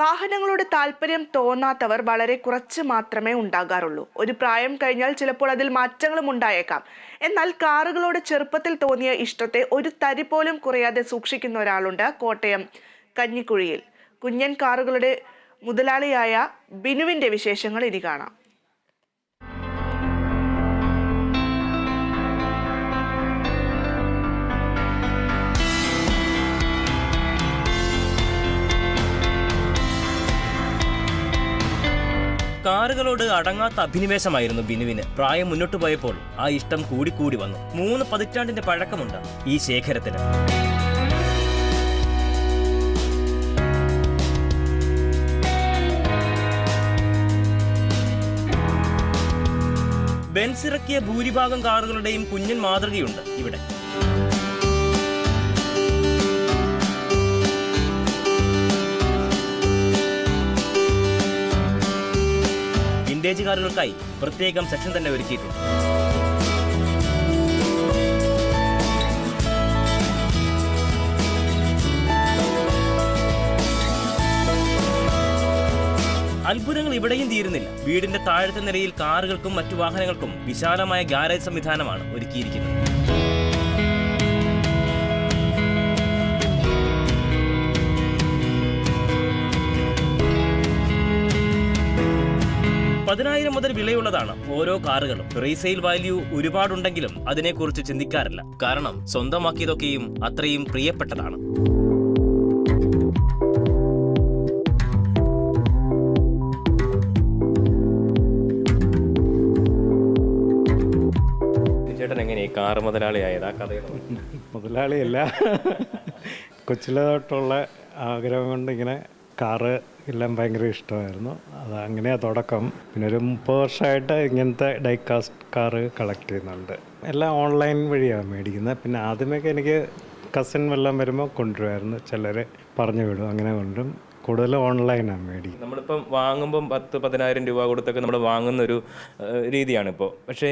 വാഹനങ്ങളോട് താല്പര്യം തോന്നാത്തവർ വളരെ കുറച്ച് മാത്രമേ ഉണ്ടാകാറുള്ളൂ. ഒരു പ്രായം കഴിഞ്ഞാൽ ചിലപ്പോൾ അതിൽ മാറ്റങ്ങളും ഉണ്ടായേക്കാം. എന്നാൽ കാറുകളോട് ചെറുപ്പത്തിൽ തോന്നിയ ഇഷ്ടത്തെ ഒരു തരി പോലും കുറയാതെ സൂക്ഷിക്കുന്ന ഒരാളുണ്ട് കോട്ടയം കഞ്ഞിക്കുഴിയിൽ. കുഞ്ഞൻ കാറുകളുടെ മുതലാളിയായ ബിനുവിന്റെ വിശേഷങ്ങൾ ഇനി കാണാം. കാറുകളോട് അടങ്ങാത്ത അഭിനിവേശമായിരുന്നു ബിനുവിന്. പ്രായം മുന്നോട്ട് പോയപ്പോൾ ആ ഇഷ്ടം കൂടിക്കൂടി വന്നു. മൂന്ന് പതിറ്റാണ്ടിന്റെ പഴക്കമുണ്ട് ഈ ശേഖരത്തിന്. ബെൻസ് ഇറക്കിയ ഭൂരിഭാഗം കാറുകളുടെയും കുഞ്ഞൻ മാതൃകയുണ്ട് ഇവിടെ. വിന്റേജ് കാറുകൾക്കായി പ്രത്യേകം സെക്ഷൻ തന്നെ ഒരുക്കിയിട്ടുണ്ട്. അത്ഭുതങ്ങൾ ഇവിടെയും തീരുന്നില്ല. വീടിന്റെ താഴത്തെ നിലയിൽ കാറുകൾക്കും മറ്റു വാഹനങ്ങൾക്കും വിശാലമായ ഗാരേജ് സംവിധാനമാണ് ഒരുക്കിയിരിക്കുന്നത്. പതിനായിരം മുതൽ വിലയുള്ളതാണ് ഓരോ കാറുകളും. റീസെയിൽ വാല്യൂ ഒരുപാടുണ്ടെങ്കിലും അതിനെക്കുറിച്ച് ചിന്തിക്കാറില്ല. കാരണം സ്വന്തമാക്കിയതൊക്കെയും അത്രയും പ്രിയപ്പെട്ടതാണ്. ചേട്ടൻ എങ്ങനെ കാർ മുതലാളിയായത്? ആ കഥയുടെ മുതലാളിയല്ല. കൊച്ചിലെ തൊട്ടുള്ള ആഗ്രഹം കൊണ്ട് ഇങ്ങനെ കാറ് എല്ലാം ഭയങ്കര ഇഷ്ടമായിരുന്നു. അത് അങ്ങനെയാണ് തുടക്കം. പിന്നെ ഒരു മുപ്പത് വർഷമായിട്ട് ഇങ്ങനത്തെ ഡൈകാസ്റ്റ് കാറ് കളക്ട് ചെയ്യുന്നുണ്ട്. എല്ലാം ഓൺലൈൻ വഴിയാണ് മേടിക്കുന്നത് പിന്നെ ആദ്യമൊക്കെ എനിക്ക് കസിൻ വെള്ളം വരുമ്പോൾ കൊണ്ടുവരുമായിരുന്നു. ചിലർ പറഞ്ഞു വിടും അങ്ങനെ കൊണ്ടും കൂടുതൽ ഓൺലൈനാണ് മേടിക്കുന്നത് നമ്മളിപ്പം വാങ്ങുമ്പം പത്ത് പതിനായിരം രൂപ കൊടുത്തൊക്കെ നമ്മൾ വാങ്ങുന്ന ഒരു രീതിയാണ് ഇപ്പോൾ പക്ഷേ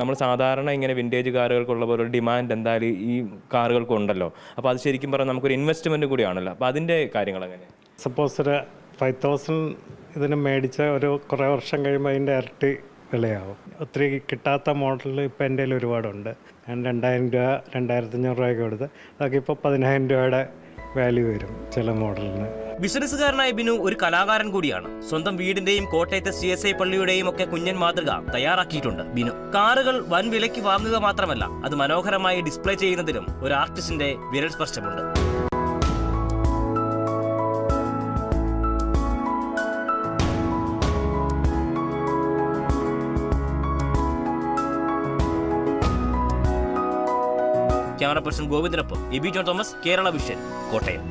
നമ്മൾ സാധാരണ ഇങ്ങനെ വിന്റേജ് കാറുകൾക്കുള്ള പോലെ ഒരു ഡിമാൻഡ് എന്തായാലും ഈ കാറുകൾക്കുണ്ടല്ലോ. അപ്പോൾ അത് ശരിക്കും പറഞ്ഞാൽ നമുക്കൊരു ഇൻവെസ്റ്റ്മെന്റ് കൂടിയാണല്ലോ. അപ്പോൾ അതിന്റെ കാര്യങ്ങൾ എങ്ങനെ സപ്പോസ് ഒരു ഫൈവ് തൗസൻഡ് ഇതിന് മേടിച്ച ഒരു കുറേ വർഷം കഴിയുമ്പോൾ അതിന്റെ ഇരട്ടി വിലയാവും. ഒത്തിരി കിട്ടാത്ത മോഡൽ ഇപ്പോൾ എന്റെ കയ്യിൽ ഒരുപാടുണ്ട്. ഞാൻ രണ്ടായിരം രൂപ രണ്ടായിരത്തഞ്ഞൂറ് രൂപയ്ക്ക് കൊടുത്ത് അതൊക്കെ ഇപ്പോൾ പതിനായിരം രൂപയുടെ വാല്യൂ വരും ചില മോഡലിന്. ബിസിനസ്സുകാരനായ ബിനു ഒരു കലാകാരൻ കൂടിയാണ്. സ്വന്തം വീടിന്റെയും കോട്ടയത്തെ സി എസ് ഐ പള്ളിയുടെയും ഒക്കെ കുഞ്ഞൻ മാതൃക തയ്യാറാക്കിയിട്ടുണ്ട് ബിനു. കാറുകൾ വൻ വിലയ്ക്ക് വാങ്ങുക മാത്രമല്ല അത് മനോഹരമായി ഡിസ്പ്ലേ ചെയ്യുന്നതിലും ഒരു ആർട്ടിസ്റ്റിന്റെ വിരൽ സ്പർശമുണ്ട്. ക്യാമറ പേഴ്സൺ ഗോവിന്ദനൊപ്പം എബി ജോൺ തോമസ് കേരള വിഷൻ കോട്ടയം